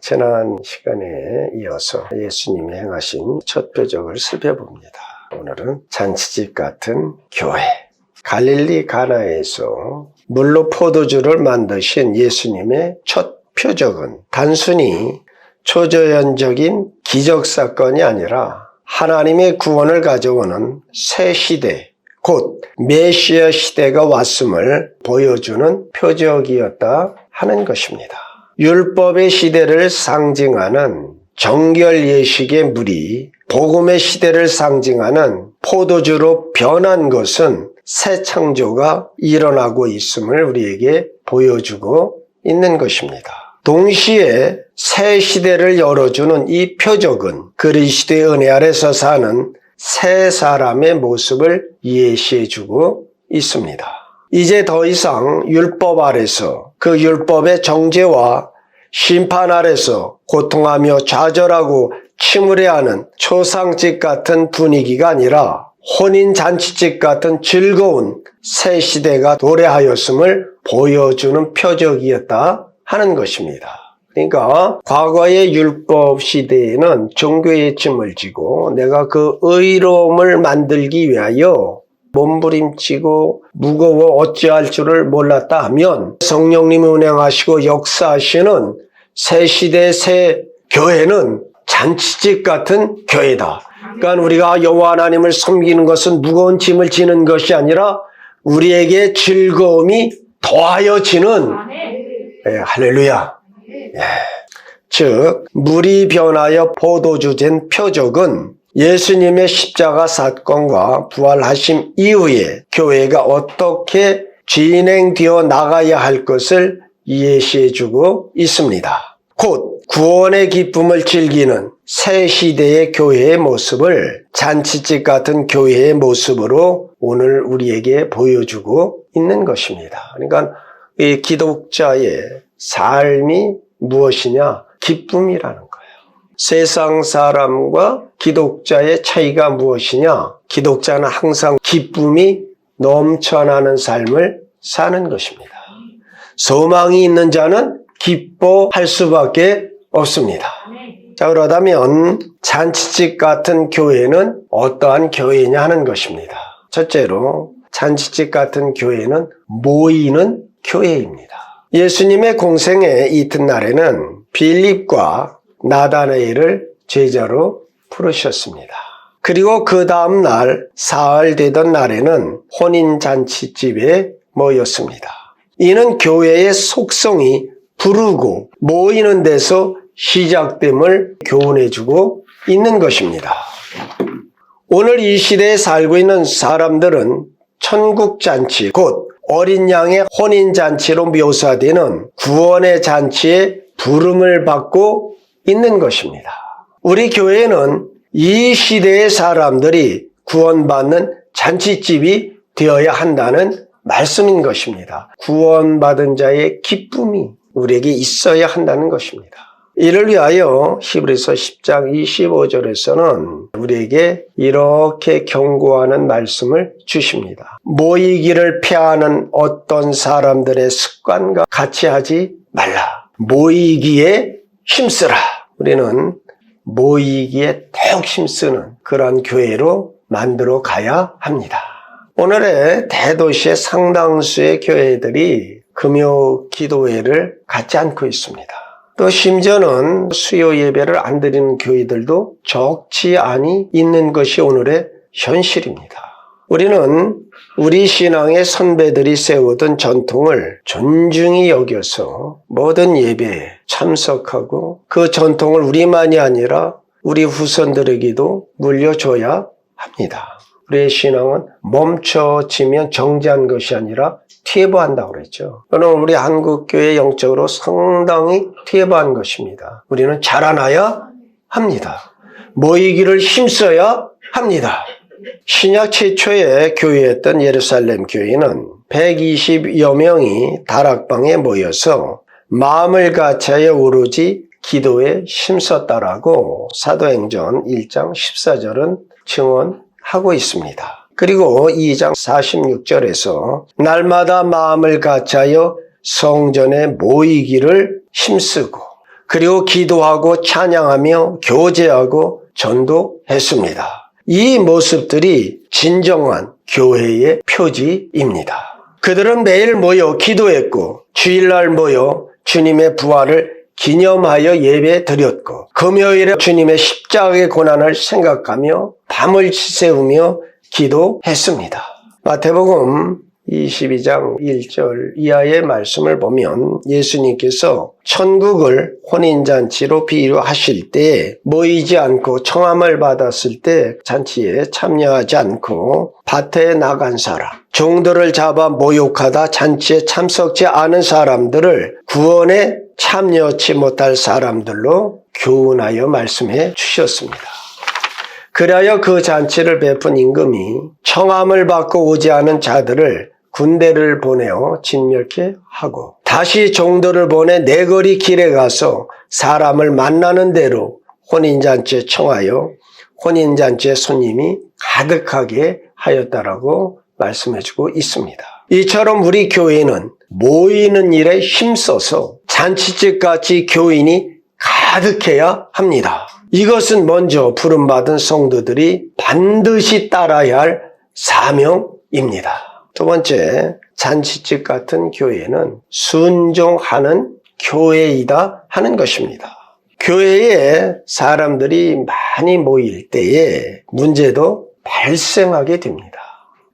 지난 시간에 이어서 예수님이 행하신 첫 표적을 살펴봅니다. 오늘은 잔치집 같은 교회. 갈릴리 가나에서 물로 포도주를 만드신 예수님의 첫 표적은 단순히 초저연적인 기적 사건이 아니라 하나님의 구원을 가져오는 새 시대, 곧 메시아 시대가 왔음을 보여주는 표적이었다 하는 것입니다. 율법의 시대를 상징하는 정결 예식의 물이 복음의 시대를 상징하는 포도주로 변한 것은 새 창조가 일어나고 있음을 우리에게 보여주고 있는 것입니다. 동시에 새 시대를 열어주는 이 표적은 그리스도의 은혜 아래서 사는 새 사람의 모습을 예시해주고 있습니다. 이제 더 이상 율법 아래서 그 율법의 정죄와 심판 아래서 고통하며 좌절하고 침울해하는 초상집 같은 분위기가 아니라 혼인 잔치집 같은 즐거운 새 시대가 도래하였음을 보여주는 표적이었다 하는 것입니다. 그러니까 과거의 율법 시대에는 종교의 짐을 지고 내가 그 의로움을 만들기 위하여 몸부림치고 무거워 어찌할 줄을 몰랐다 하면 성령님이 운행하시고 역사하시는 새 시대 새 교회는 잔치집 같은 교회다. 그러니까 우리가 여호와 하나님을 섬기는 것은 무거운 짐을 지는 것이 아니라 우리에게 즐거움이 더하여지는 예, 할렐루야. 예. 즉 물이 변하여 포도주 된 표적은 예수님의 십자가 사건과 부활하심 이후에 교회가 어떻게 진행되어 나가야 할 것을 예시해주고 있습니다. 곧 구원의 기쁨을 즐기는 새 시대의 교회의 모습을 잔치집 같은 교회의 모습으로 오늘 우리에게 보여주고 있는 것입니다. 그러니까 이 기독자의 삶이 무엇이냐? 기쁨이라는 거예요. 세상 사람과 기독자의 차이가 무엇이냐? 기독자는 항상 기쁨이 넘쳐나는 삶을 사는 것입니다. 소망이 있는 자는 기뻐할 수밖에 없습니다. 자, 그러다면 잔치집 같은 교회는 어떠한 교회냐 하는 것입니다. 첫째로 잔치집 같은 교회는 모이는 교회입니다. 예수님의 공생의 이튿날에는 빌립과 나다네일을 제자로 부르셨습니다. 그리고 그 다음 날 사흘 되던 날에는 혼인잔치집에 모였습니다. 이는 교회의 속성이 부르고 모이는 데서 시작됨을 교훈해주고 있는 것입니다. 오늘 이 시대에 살고 있는 사람들은 천국잔치, 곧 어린 양의 혼인잔치로 묘사되는 구원의 잔치에 부름을 받고 있는 것입니다. 우리 교회는 이 시대의 사람들이 구원받는 잔치집이 되어야 한다는 말씀인 것입니다. 구원받은 자의 기쁨이 우리에게 있어야 한다는 것입니다. 이를 위하여 히브리서 10장 25절에서는 우리에게 이렇게 경고하는 말씀을 주십니다. 모이기를 패하는 어떤 사람들의 습관과 같이 하지 말라. 모이기에 힘쓰라. 우리는 모이기에 더욱 힘쓰는 그러한 교회로 만들어 가야 합니다. 오늘의 대도시의 상당수의 교회들이 금요 기도회를 갖지 않고 있습니다. 또 심지어는 수요 예배를 안 드리는 교회들도 적지 않이 있는 것이 오늘의 현실입니다. 우리는 우리 신앙의 선배들이 세우던 전통을 존중히 여겨서 모든 예배에 참석하고 그 전통을 우리만이 아니라 우리 후손들에게도 물려줘야 합니다. 우리의 신앙은 멈춰지면 정지한 것이 아니라 퇴보한다고 그랬죠. 그는 우리 한국교회 영적으로 상당히 퇴보한 것입니다. 우리는 자라나야 합니다. 모이기를 힘써야 합니다. 신약 최초의 교회였던 예루살렘 교회는 120여 명이 다락방에 모여서 마음을 같이하여 오로지 기도에 힘썼다라고 사도행전 1장 14절은 증언하고 있습니다. 그리고 2장 46절에서 날마다 마음을 같이하여 성전에 모이기를 힘쓰고 그리고 기도하고 찬양하며 교제하고 전도했습니다. 이 모습들이 진정한 교회의 표지입니다. 그들은 매일 모여 기도했고 주일날 모여 주님의 부활을 기념하여 예배 드렸고 금요일에 주님의 십자가의 고난을 생각하며 밤을 지새우며 기도했습니다. 마태복음 22장 1절 이하의 말씀을 보면 예수님께서 천국을 혼인잔치로 비유하실 때 모이지 않고 청함을 받았을 때 잔치에 참여하지 않고 밭에 나간 사람, 종들을 잡아 모욕하다 잔치에 참석지 않은 사람들을 구원에 참여치 못할 사람들로 교훈하여 말씀해 주셨습니다. 그리하여 그 잔치를 베푼 임금이 청함을 받고 오지 않은 자들을 군대를 보내어 진멸케 하고 다시 종들을 보내 내거리 길에 가서 사람을 만나는 대로 혼인잔치에 청하여 혼인잔치에 손님이 가득하게 하였다라고 말씀해주고 있습니다. 이처럼 우리 교회는 모이는 일에 힘써서 잔치집 같이 교인이 가득해야 합니다. 이것은 먼저 부름받은 성도들이 반드시 따라야 할 사명입니다. 두 번째, 잔치집 같은 교회는 순종하는 교회이다 하는 것입니다. 교회에 사람들이 많이 모일 때에 문제도 발생하게 됩니다.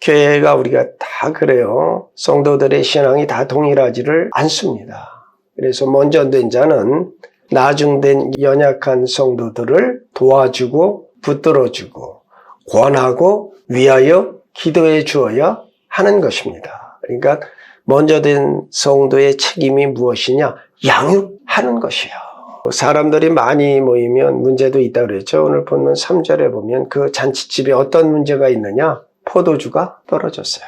교회가 우리가 다 그래요. 성도들의 신앙이 다 동일하지를 않습니다. 그래서 먼저 된 자는 나중된 연약한 성도들을 도와주고 붙들어주고 권하고 위하여 기도해 주어야 하는 것입니다. 그러니까 먼저 된 성도의 책임이 무엇이냐? 양육하는 것이요. 사람들이 많이 모이면 문제도 있다 그랬죠. 오늘 보면 3절에 보면 그 잔치집에 어떤 문제가 있느냐? 포도주가 떨어졌어요.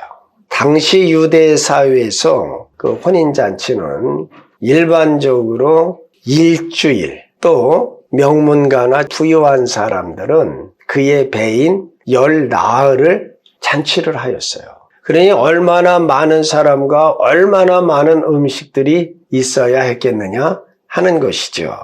당시 유대 사회에서 그 혼인잔치는 일반적으로 일주일 또 명문가나 부유한 사람들은 그의 배인 열 나흘을 잔치를 하였어요. 그러니 얼마나 많은 사람과 얼마나 많은 음식들이 있어야 했겠느냐 하는 것이죠.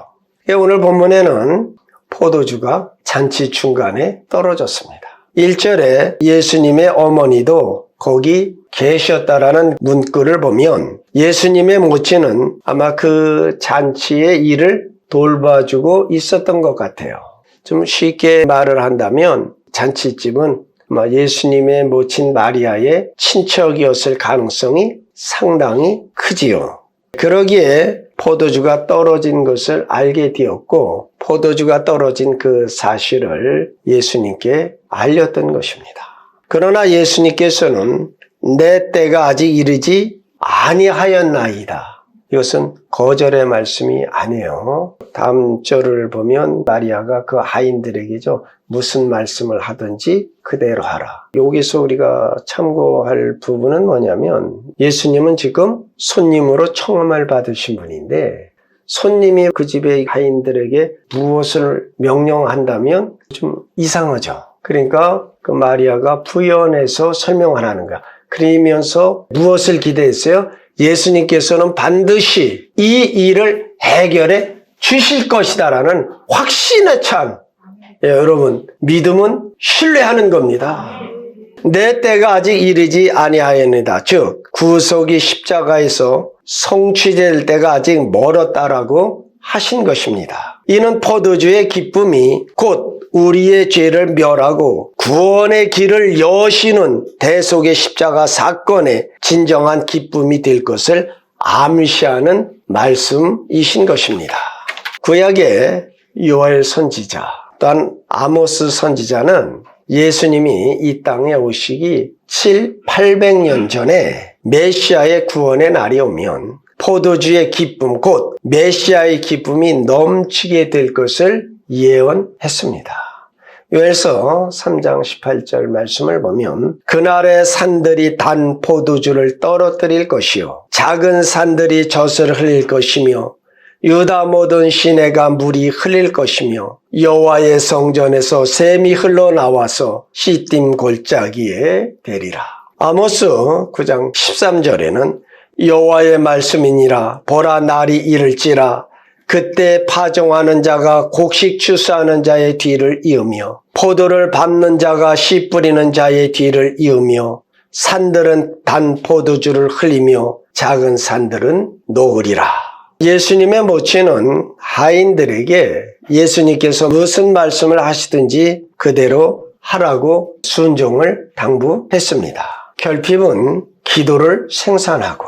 오늘 본문에는 포도주가 잔치 중간에 떨어졌습니다. 1절에 예수님의 어머니도 거기 계셨다라는 문구를 보면 예수님의 모친은 아마 그 잔치의 일을 돌봐주고 있었던 것 같아요. 좀 쉽게 말을 한다면 잔치집은 예수님의 모친 마리아의 친척이었을 가능성이 상당히 크지요. 그러기에 포도주가 떨어진 것을 알게 되었고 포도주가 떨어진 그 사실을 예수님께 알렸던 것입니다. 그러나 예수님께서는 내 때가 아직 이르지 아니하였나이다. 이것은 거절의 말씀이 아니에요. 다음 절을 보면 마리아가 그 하인들에게죠. 무슨 말씀을 하든지 그대로 하라. 여기서 우리가 참고할 부분은 뭐냐면 예수님은 지금 손님으로 청함을 받으신 분인데 손님이 그 집의 하인들에게 무엇을 명령한다면 좀 이상하죠. 그러니까 그 마리아가 부연해서 설명하라는 거야. 그러면서 무엇을 기대했어요? 예수님께서는 반드시 이 일을 해결해 주실 것이다라는 확신에 찬 예, 여러분 믿음은 신뢰하는 겁니다. 내 때가 아직 이르지 아니하였느다. 즉 구속이 십자가에서 성취될 때가 아직 멀었다라고 하신 것입니다. 이는 포도주의 기쁨이 곧 우리의 죄를 멸하고 구원의 길을 여시는 대속의 십자가 사건의 진정한 기쁨이 될 것을 암시하는 말씀이신 것입니다. 구약의 요엘 선지자 또한 아모스 선지자는 예수님이 이 땅에 오시기 7, 800년 전에 메시아의 구원의 날이 오면 포도주의 기쁨, 곧 메시아의 기쁨이 넘치게 될 것을 예언했습니다. 요엘서 3장 18절 말씀을 보면 그날의 산들이 단 포도주를 떨어뜨릴 것이요 작은 산들이 젖을 흘릴 것이며 유다 모든 시내가 물이 흘릴 것이며 여호와의 성전에서 샘이 흘러나와서 시딤 골짜기에 되리라. 아모스 9장 13절에는 여호와의 말씀이니라 보라 날이 이를지라 그때 파종하는 자가 곡식 추수하는 자의 뒤를 이으며 포도를 밟는 자가 씨 뿌리는 자의 뒤를 이으며 산들은 단 포도주를 흘리며 작은 산들은 녹으리라. 예수님의 모친은 하인들에게 예수님께서 무슨 말씀을 하시든지 그대로 하라고 순종을 당부했습니다. 결핍은 기도를 생산하고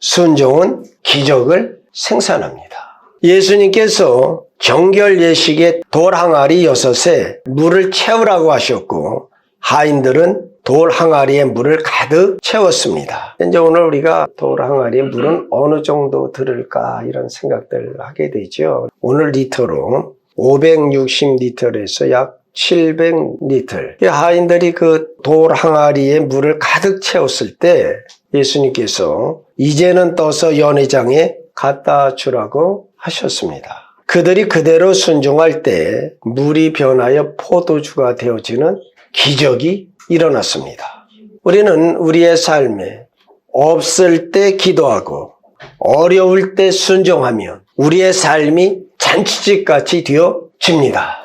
순종은 기적을 생산합니다. 예수님께서 정결 예식에 돌 항아리 여섯에 물을 채우라고 하셨고 하인들은 돌 항아리에 물을 가득 채웠습니다. 이제 오늘 우리가 돌 항아리에 물은 어느 정도 들을까 이런 생각들을 하게 되죠. 오늘 리터로 560리터에서 약 700리터. 하인들이 그 돌 항아리에 물을 가득 채웠을 때 예수님께서 이제는 떠서 연회장에 갖다 주라고 하셨습니다. 그들이 그대로 순종할 때 물이 변하여 포도주가 되어지는 기적이 일어났습니다. 우리는 우리의 삶에 없을 때 기도하고 어려울 때 순종하면 우리의 삶이 잔치집 같이 되어집니다.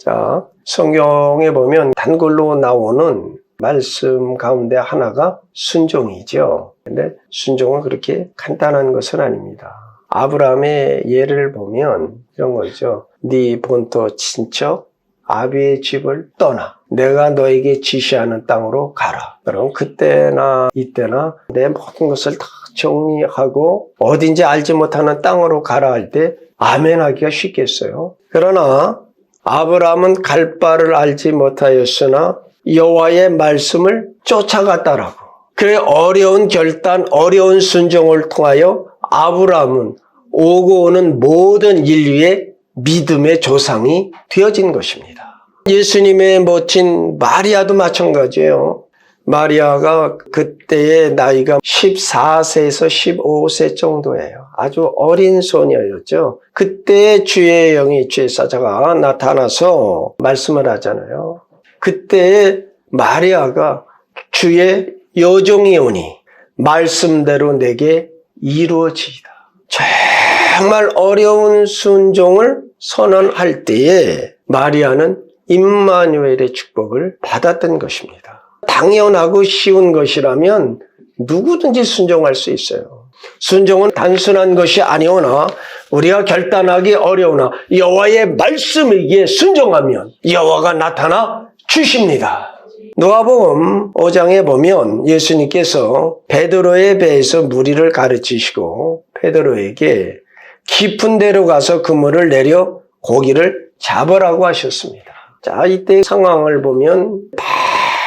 자, 성경에 보면 단골로 나오는 말씀 가운데 하나가 순종이죠. 근데 순종은 그렇게 간단한 것은 아닙니다. 아브라함의 예를 보면 이런 거죠. 네 본토 친척 아비의 집을 떠나 내가 너에게 지시하는 땅으로 가라. 그럼 그때나 이때나 내 모든 것을 다 정리하고 어딘지 알지 못하는 땅으로 가라 할 때 아멘 하기가 쉽겠어요. 그러나 아브라함은 갈 바를 알지 못하였으나 여호와의 말씀을 쫓아갔다라고. 그래 어려운 결단, 어려운 순종을 통하여 아브라함은 오고 오는 모든 인류의 믿음의 조상이 되어진 것입니다. 예수님의 모친 마리아도 마찬가지예요. 마리아가 그때의 나이가 14세에서 15세 정도예요. 아주 어린 소녀였죠. 그때 주의 영이 주의 사자가 나타나서 말씀을 하잖아요. 그때 마리아가 주의 여종이 오니 말씀대로 내게 이루어지이다. 정말 어려운 순종을 선언할 때에 마리아는 임마누엘의 축복을 받았던 것입니다. 당연하고 쉬운 것이라면 누구든지 순종할 수 있어요. 순종은 단순한 것이 아니오나 우리가 결단하기 어려우나 여호와의 말씀에게 순종하면 여호와가 나타나 주십니다. 누가복음 5장에 보면 예수님께서 베드로의 배에서 무리를 가르치시고 베드로에게 깊은 데로 가서 그물을 내려 고기를 잡으라고 하셨습니다. 자, 이때 상황을 보면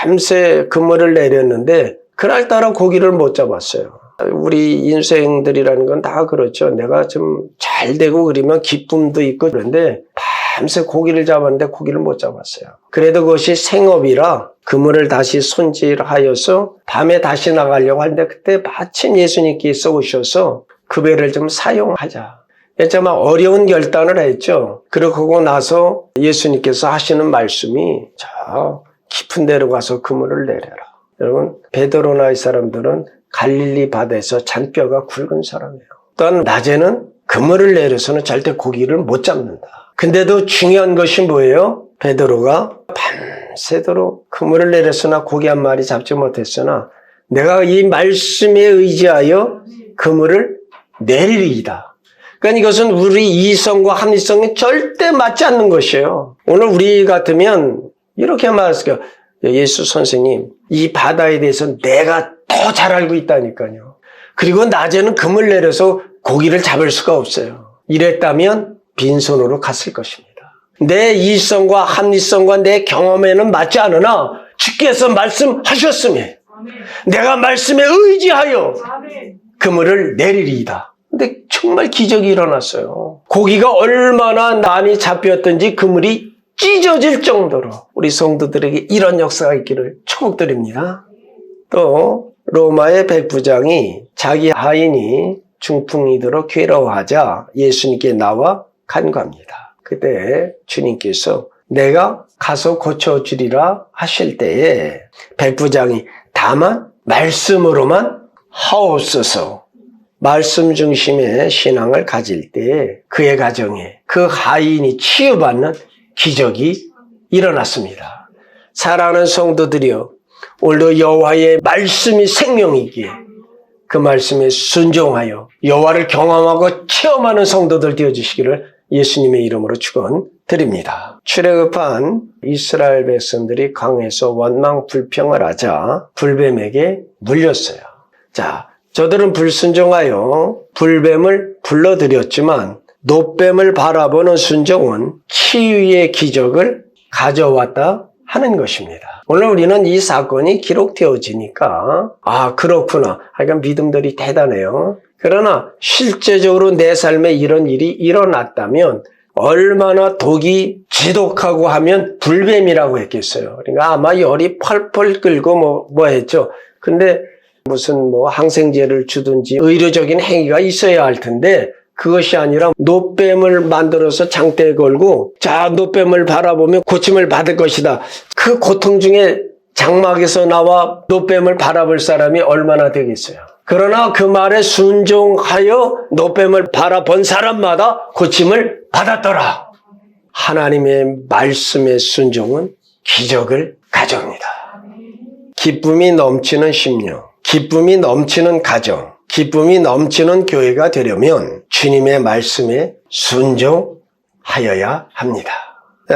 밤새 그물을 내렸는데 그날따라 고기를 못 잡았어요. 우리 인생들이라는 건 다 그렇죠. 내가 좀 잘 되고 그러면 기쁨도 있고 그런데 밤새 고기를 잡았는데 고기를 못 잡았어요. 그래도 그것이 생업이라 그물을 다시 손질하여서 밤에 다시 나가려고 하는데 그때 마침 예수님께서 오셔서 그 배를 좀 사용하자. 정말 어려운 결단을 했죠. 그러고 나서 예수님께서 하시는 말씀이 저 깊은 데로 가서 그물을 내려라. 여러분 베드로나 이 사람들은 갈릴리 바다에서 잔뼈가 굵은 사람이에요. 또한 낮에는 그물을 내려서는 절대 고기를 못 잡는다. 근데도 중요한 것이 뭐예요? 베드로가 밤새도록 그물을 내렸으나 고기 한 마리 잡지 못했으나 내가 이 말씀에 의지하여 그물을 내리리이다. 그러니까 이것은 우리 이성과 합리성에 절대 맞지 않는 것이에요. 오늘 우리 같으면 이렇게 말했어요. 예수 선생님, 이 바다에 대해서 내가 더 잘 알고 있다니까요. 그리고 낮에는 금을 내려서 고기를 잡을 수가 없어요. 이랬다면 빈손으로 갔을 것입니다. 내 이성과 합리성과 내 경험에는 맞지 않으나 주께서 말씀하셨음에 내가 말씀에 의지하여 그물을 내리리이다. 근데 정말 기적이 일어났어요. 고기가 얼마나 많이 잡혔던지 그물이 찢어질 정도로 우리 성도들에게 이런 역사가 있기를 축복드립니다. 또 로마의 백부장이 자기 하인이 중풍이 들어 괴로워하자 예수님께 나와 간구합니다. 그때 주님께서 내가 가서 고쳐주리라 하실 때에 백부장이 다만 말씀으로만 하옵소서 말씀 중심의 신앙을 가질 때 그의 가정에 그 하인이 치유받는 기적이 일어났습니다. 사랑하는 성도들이여 오늘도 여호와의 말씀이 생명이기에 그 말씀에 순종하여 여호와를 경험하고 체험하는 성도들 되어 주시기를 예수님의 이름으로 축원드립니다. 출애굽한 이스라엘 백성들이 강에서 원망 불평을 하자 불뱀에게 물렸어요. 자, 저들은 불순종하여 불뱀을 불러들였지만 노뱀을 바라보는 순종은 치유의 기적을 가져왔다 하는 것입니다. 오늘 우리는 이 사건이 기록되어지니까 아 그렇구나. 하여간 믿음들이 대단해요. 그러나 실제적으로 내 삶에 이런 일이 일어났다면 얼마나 독이 지독하고 하면 불뱀이라고 했겠어요. 그러니까 아마 열이 펄펄 끓고 뭐, 뭐 했죠. 근데 무슨 뭐 항생제를 주든지 의료적인 행위가 있어야 할 텐데 그것이 아니라 노뱀을 만들어서 장대에 걸고 자 노뱀을 바라보면 고침을 받을 것이다. 그 고통 중에 장막에서 나와 노뱀을 바라볼 사람이 얼마나 되겠어요. 그러나 그 말에 순종하여 노뱀을 바라본 사람마다 고침을 받았더라. 하나님의 말씀의 순종은 기적을 가져옵니다. 기쁨이 넘치는 심령, 기쁨이 넘치는 가정, 기쁨이 넘치는 교회가 되려면 주님의 말씀에 순종하여야 합니다.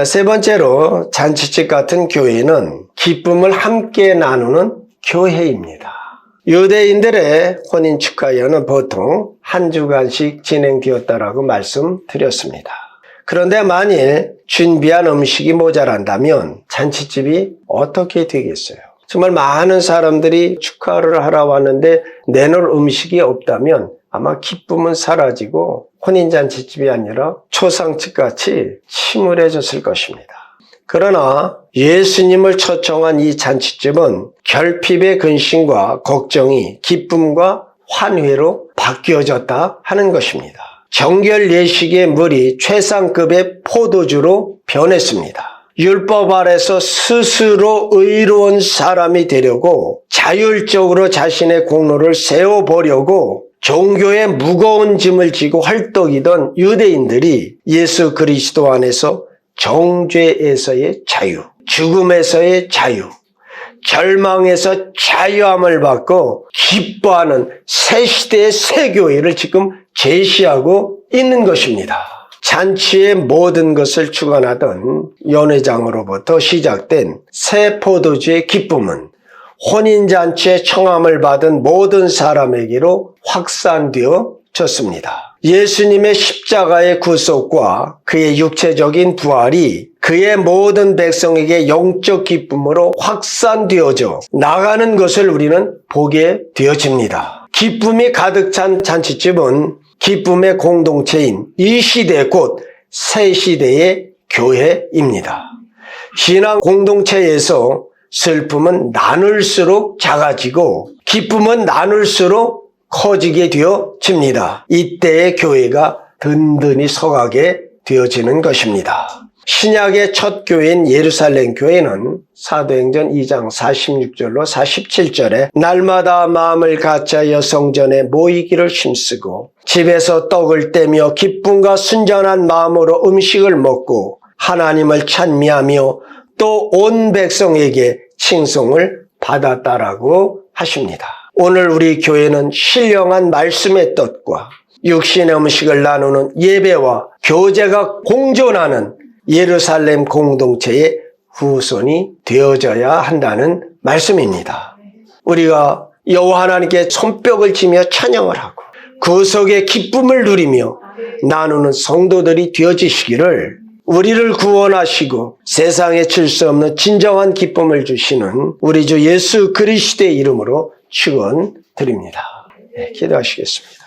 세 번째로 잔치집 같은 교회는 기쁨을 함께 나누는 교회입니다. 유대인들의 혼인 축하회는 보통 한 주간씩 진행되었다라고 말씀드렸습니다. 그런데 만일 준비한 음식이 모자란다면 잔치집이 어떻게 되겠어요? 정말 많은 사람들이 축하를 하러 왔는데 내놓을 음식이 없다면 아마 기쁨은 사라지고 혼인잔치집이 아니라 초상집 같이 침울해졌을 것입니다. 그러나 예수님을 초청한 이 잔치집은 결핍의 근심과 걱정이 기쁨과 환회로 바뀌어졌다 하는 것입니다. 정결 예식의 물이 최상급의 포도주로 변했습니다. 율법 아래서 스스로 의로운 사람이 되려고 자율적으로 자신의 공로를 세워보려고 종교의 무거운 짐을 지고 헐떡이던 유대인들이 예수 그리스도 안에서 정죄에서의 자유, 죽음에서의 자유, 절망에서 자유함을 받고 기뻐하는 새 시대의 새 교회를 지금 제시하고 있는 것입니다. 잔치의 모든 것을 주관하던 연회장으로부터 시작된 새 포도주의 기쁨은 혼인잔치의 청함을 받은 모든 사람에게로 확산되어 졌습니다. 예수님의 십자가의 구속과 그의 육체적인 부활이 그의 모든 백성에게 영적 기쁨으로 확산되어져 나가는 것을 우리는 보게 되어집니다. 기쁨이 가득 찬 잔치집은 기쁨의 공동체인 이 시대 곧 새 시대의 교회입니다. 신앙 공동체에서 슬픔은 나눌수록 작아지고 기쁨은 나눌수록 커지게 되어집니다. 이때의 교회가 든든히 서가게 되어지는 것입니다. 신약의 첫 교회인 예루살렘 교회는 사도행전 2장 46절로 47절에 날마다 마음을 갖자여 성전에 모이기를 힘쓰고 집에서 떡을 떼며 기쁨과 순전한 마음으로 음식을 먹고 하나님을 찬미하며 또 온 백성에게 칭송을 받았다라고 하십니다. 오늘 우리 교회는 신령한 말씀의 뜻과 육신의 음식을 나누는 예배와 교제가 공존하는 예루살렘 공동체의 후손이 되어져야 한다는 말씀입니다. 우리가 여호와 하나님께 손뼉을 치며 찬양을 하고 구속의 기쁨을 누리며 나누는 성도들이 되어지시기를 우리를 구원하시고 세상에 칠 수 없는 진정한 기쁨을 주시는 우리 주 예수 그리스도의 이름으로 축원 드립니다. 네, 기도하시겠습니다.